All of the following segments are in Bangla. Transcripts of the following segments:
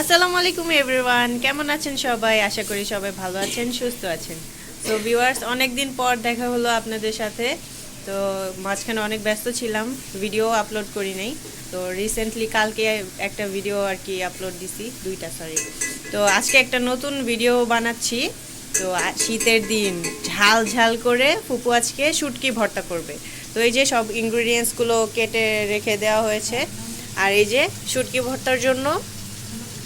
আসসালামু আলাইকুম এভরিওয়ান কেমন আছেন সবাই? আশা করি সবাই ভালো আছেন, সুস্থ আছেন। তো ভিউয়ার্স অনেক দিন পর দেখা হলো আপনাদের সাথে। তো, মাঝখানে অনেক ব্যস্ত ছিলাম ভিডিও আপলোড করি নাই। তো রিসেন্টলি কালকে একটা ভিডিও আর কি আপলোড দিছি, দুইটা সরি তো, আজকে একটা নতুন ভিডিও বানাচ্ছি। তো শীতের দিন, ঝাল ঝাল করে ফুপু আজকে শুটকি ভর্তা করবে। তো, এই যে সব ইনগ্রিডিয়েন্টসগুলো কেটে রেখে দেওয়া হয়েছে। আর এই যে শুটকি ভর্তার জন্য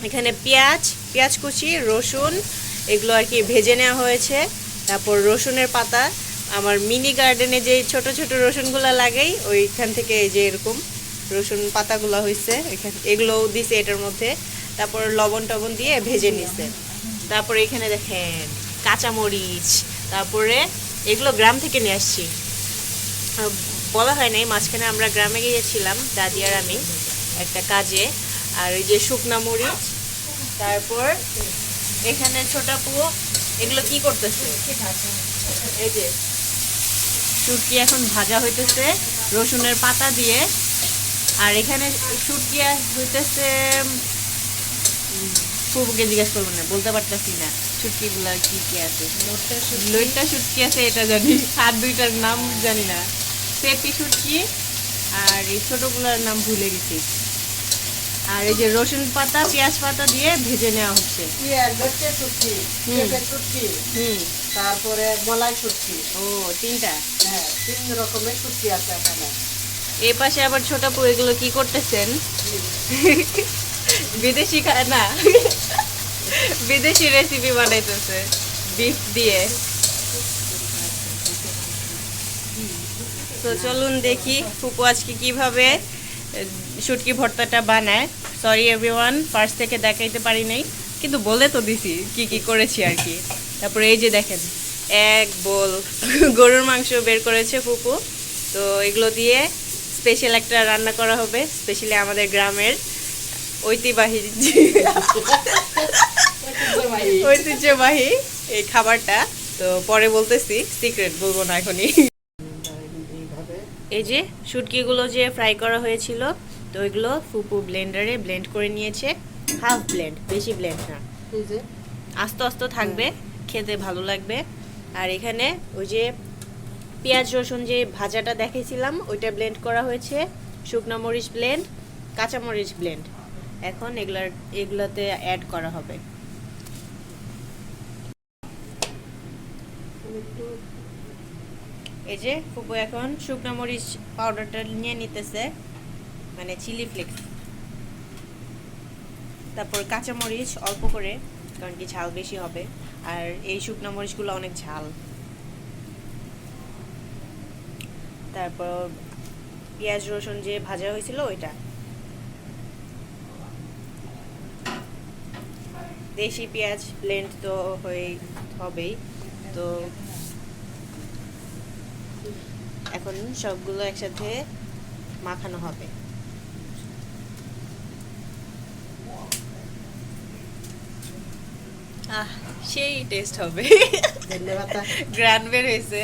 এখানে পেঁয়াজ পেঁয়াজ কুচি, রসুন, এগুলো আর কি ভেজে নেওয়া হয়েছে। তারপর রসুনের পাতা। আমার মিনি গার্ডেনে যে ছোট ছোট রসুনগুলো লাগাই, ওইখান থেকে যে এরকম রসুন পাতাগুলো হয়েছে এখান- এগুলোও দিছে এটার মধ্যে। তারপর লবণ টবণ দিয়ে ভেজে নিছে। তারপরে এখানে দেখেন কাঁচামরিচ। তারপরে এগুলো গ্রাম থেকে নিয়ে আসছি। বলা হয় নাই, মাঝখানে আমরা গ্রামে গিয়েছিলাম দাদি আর আমি একটা কাজে। আর ওই যে শুকনা মরিচ তারপর এখানে ছোটা পুয়ো এগুলো কি করতেছে? এই যে শুটকি এখন ভাজা হইতেছে রসুনের পাতা দিয়ে। আর এখানে শুটকি হইতেছে ফুপুকে জিজ্ঞেস করব না বলতে পারতেছি না শুটকিগুলো কি কি আছে। লইটা শুটকি আছে এটা জানি আর দুইটার নাম জানি না। পেপি শুটকি আর এই ছোটগুলোর নাম ভুলে গেছি। আর এই যে রসুন পাতা পেঁয়াজ পাতা দিয়ে ভেজে নেওয়া হচ্ছে। তারপরে মলাই শুটকি। ও তিনটা? হ্যাঁ তিন রকমের শুটকি আছে এখানে। এই পাশে আবার ছোট পু এগুলো কি করতেছেন? বিদেশি খায় না বিদেশি রেসিপি বানাইতেছে বিফ দিয়ে। তো চলুন দেখি ফুপু আজকে কীভাবে শুটকি ভর্তাটা বানায়। সরি এভরিওয়ান ফার্স্ট থেকে দেখাইতে পারি নাই। কিন্তু বলে তো দিছি কি কি করেছি আর কি। তারপরে এই যে দেখেন এক বোল গরুর মাংস বের করেছে ফুপু। তো এগুলো দিয়ে স্পেশাল একটা রান্না করা হবে স্পেশালি আমাদের গ্রামের ঐতিহ্যবাহী ঐতিহ্যবাহী। এই খাবারটা। তো পরে বলতেছি সিক্রেট বলব না এখনই। এই যে শুটকিগুলো যে ফ্রাই করা হয়েছিল তো ওইগুলো ফুপু ব্লেন্ডারে ব্লেন্ড করে নিয়েছে। হাফ ব্লেন্ড বেশি ব্লেন্ড না। আস্তে আস্তে থাকবে খেতে ভালো লাগবে। আর এখানে ওই যে পেঁয়াজ রসুন যে ভাজাটা দেখেছিলাম ওইটা ব্লেন্ড করা হয়েছে। শুকনো মরিচ ব্লেন্ড কাঁচা মরিচ ব্লেন্ড। এখন এগুলার এগুলাতে অ্যাড করা হবে। এই যে ফুপু এখন শুকনো মরিচ পাউডারটা নিয়ে নিতেছে। মানে চিলি ফ্লেক্স তারপর কাঁচা মরিচ অল্প করে, কারণ কি ঝাল বেশি হবে। আর এই শুকনো মরিচগুলো অনেক ঝাল। তারপর পেঁয়াজ, রসুন যে ভাজা হয়েছিল ওইটা। দেশি পেঁয়াজ ব্লেন্ড তো হয়ে হবেই। তো এখন সবগুলো একসাথে মাখানো হবে। আহ সেই টেস্ট হবে। ধন্যবাদ। বের হয়েছে।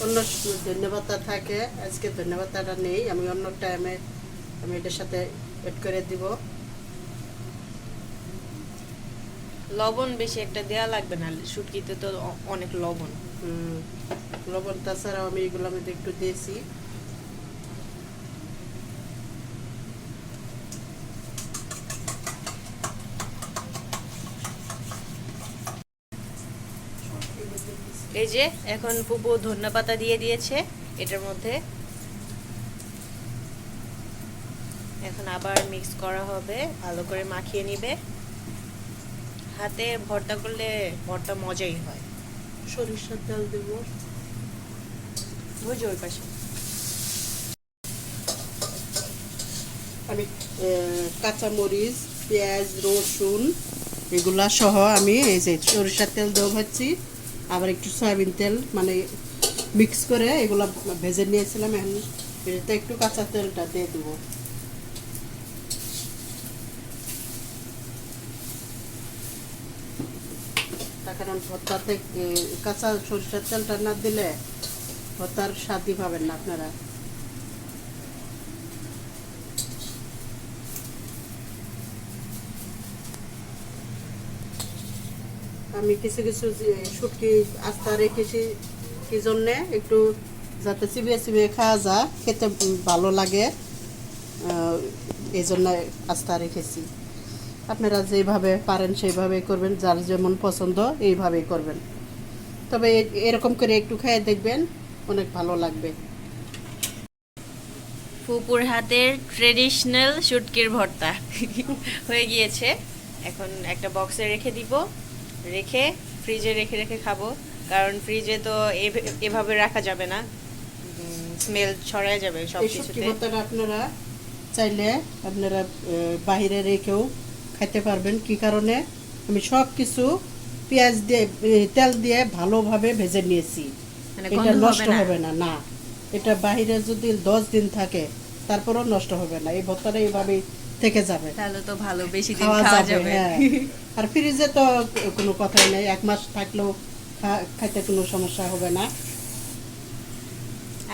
অন্য ধন্যবাদ থাকে। আজকে ধন্যবাদটা নেই। আমি অন্য টাইমে আমি এটার সাথে এড করে দিব। লবণ বেশি একটা দেয়া লাগবে না। শুটকিতে তো অনেক লবণ। হুম, লবণ তাছাড়াও আমি এগুলো মধ্যে একটু দিয়েছি। এই যে এখন পুপু ধন্যা পাতা দিয়ে দিয়েছে এটার মধ্যে। এখন আবার মিক্স করা হবে ভালো করে মাখিয়ে নিবে। হাতে ভর্তা করলে ভর্তা মজাই হয়। সরিষার তেল দেবো। বুঝো ওই পাশে। আমি কাঁচা মরিচ পেঁয়াজ রসুন এগুলা সহ আমি এই যে সরিষার তেল দেওয়া হচ্ছি আবার একটু সয়াবিন তেল মানে মিক্স করে এগুলো ভেজে নিয়েছিলাম, এখন এটাতে একটু কাঁচা তেলটা দিয়ে দেবো। কারণ ভর্তাতে কাঁচা সরিষার তেলটা না দিলে ভর্তার স্বাদই পাবেন না আপনারা। আমি কিছু কিছু যে শুটকি আস্তা রেখেছি কি জন্যে? একটু যাতে চিবিয়ে চিবিয়ে খাওয়া যায়, খেতে ভালো লাগে। এই জন্য আস্তা রেখেছি। আপনারা যেভাবে পারেন সেইভাবে করবেন, যার যেমন পছন্দ এইভাবেই করবেন। তবে এরকম করে একটু খেয়ে দেখবেন, অনেক ভালো লাগবে। ফুপুর হাতের ট্রেডিশনাল শুটকির ভর্তা হয়ে গিয়েছে। এখন একটা বক্সে রেখে দিব। রেখে ফ্রিজে রেখে রেখে খাব। কারণ ফ্রিজে তো এভাবে রাখা যাবে না। স্মেল ছড়ায় যাবে সব কিছুতে। আপনারা চাইলে আপনারা বাইরে রেখেও খেতে পারবেন। কি কারণে? আমি সব কিছু পেঁয়াজ দিয়ে তেল দিয়ে ভালোভাবে ভেজে নিয়েছি। মানে এটা নষ্ট হবে না? না এটা বাইরে যদি দশ দিন থাকে তারপরও নষ্ট হবে না। এই ভর্তাটা এইভাবেই থেকে যাবে। তাহলে তো ভালো বেশি দিন খাওয়া যাবে হ্যাঁ। আর ফ্রিজে তো কোনো কথাই নেই এক মাস থাকলেও খাইতে কোনো সমস্যা হবে না।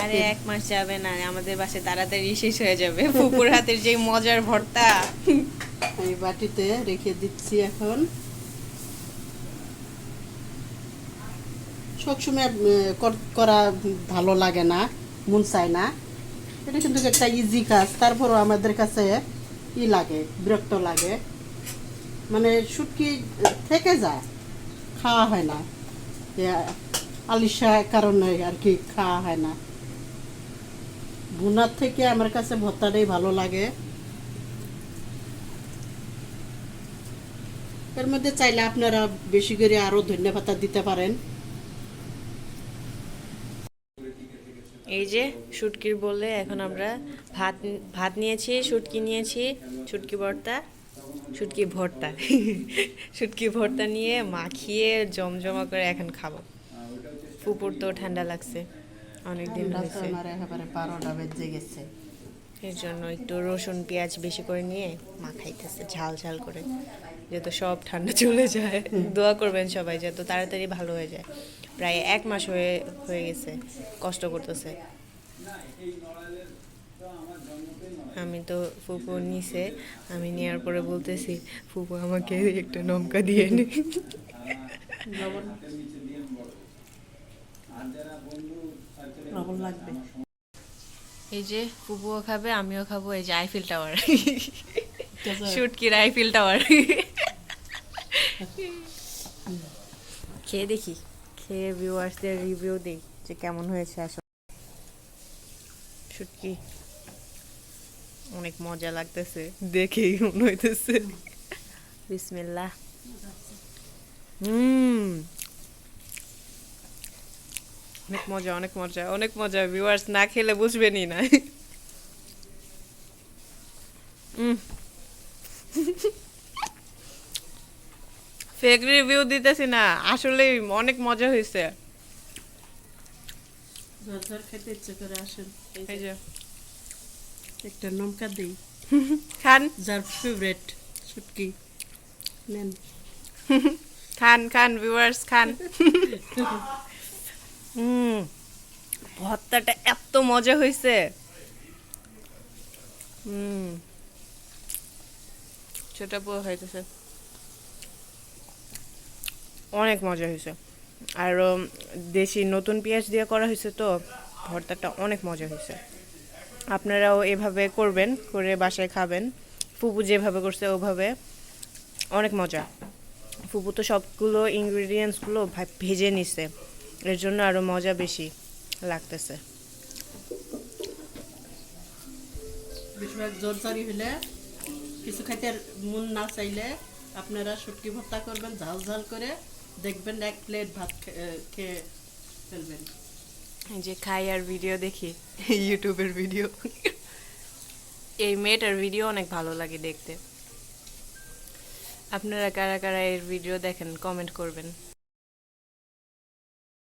আরে এক মাস যাবে না আমাদের বাসে তাড়াতাড়ি শেষ হয়ে যাবে ফুপুর হাতের যে মজার ভর্তা। আমি বাটিতে রেখে দিচ্ছি এখন। সবসময় করা ভালো লাগে না মন চায় না। এটা কিন্তু একটা ইজি কাজ তারপরও আমাদের কাছে ই লাগে, বিরক্ত লাগে। মানে শুটকি থেকে যায়, খাওয়া হয় না। আলিশা কারণে আর কি খাওয়া হয় না। ভুনার থেকে আমার কাছে ভর্তাটাই ভালো লাগে। এর মধ্যে চাইলে আপনারা বেশি করে আরও ধন্যবাদ দিতে পারেন। এই যে শুটকির বলে এখন আমরা ভাত ভাত নিয়েছি শুটকি নিয়েছি শুটকি ভর্তা শুটকি ভর্তা শুটকি ভর্তা নিয়ে মাখিয়ে জমজমা করে এখন খাব। ফুপুর তো ঠান্ডা লাগছে অনেক দিন হয়েছে। বারোটা বেজে গেছে। এর জন্য একটু রসুন পেঁয়াজ বেশি করে নিয়ে মাখাইতেছে ঝাল ঝাল করে। যাতে সব ঠান্ডা চলে যায়। দোয়া করবেন সবাই যাতে তাড়াতাড়ি ভালো হয়ে যায়। প্রায় এক মাস হয়ে হয়ে গেছে কষ্ট করতেছে। আমি তো ফুপু নিছে আমি নেওয়ার পরে বলতেছি ফুপু আমাকে একটা নমকা দিয়ে নে। এই যে ফুপুও খাবে আমিও খাব এই যে আইফিল টাওয়ার? শুটকির আইফিল টাওয়ার খেয়ে দেখি খেয়ে ভিউয়ার্সদের রিভিউ দিই যে কেমন হয়েছে আসলে। শুটকি অনেক মজা লাগতেছে। দেখেই মনে হইতেছে। বিসমিল্লাহ। হুম। অনেক মজা অনেক মজা অনেক মজা। ভিউয়ার্স না খেলে বুঝবেনই না। ফেক রিভিউ দিতেছি না আসলে অনেক মজা হয়েছে ঝর ঝর খেতে ইচ্ছে করে আসেন। এই এই যে যে। একটা লঙ্কা দিই। খান। যার ফেভারেট শুটকি। নেন। খান খান ভিউয়ার্স খান। হুম ভর্তাটা এত মজা হয়েছে হুম। সেটা পুরো হইতেছে। অনেক মজা হয়েছে। আর দেশি নতুন পেঁয়াজ দিয়ে করা হয়েছে তো, ভর্তাটা অনেক মজা হয়েছে। আপনারাও এভাবে করবেন, করে বাসায় খাবেন। ফুপু যেভাবে করছে ওভাবে, অনেক মজা। ফুপু তো সবগুলো ইনগ্রিডিয়েন্টসগুলো ভেজে নিছে। এর জন্য আরও মজা বেশি লাগতেছে। জোর জারি কিছু খাইতে মন না চাইলে আপনারা শুটকি ভর্তা করবেন, ঝাল ঝাল করে। দেখবেন এক প্লেট ভাত খেয়ে ফেলবেন। যে খাই আর ভিডিও দেখি, ইউটিউবের ভিডিও। এই মেয়েটার ভিডিও অনেক ভালো লাগে দেখতে। আপনারা কারা কারা এর ভিডিও দেখেন কমেন্ট করবেন।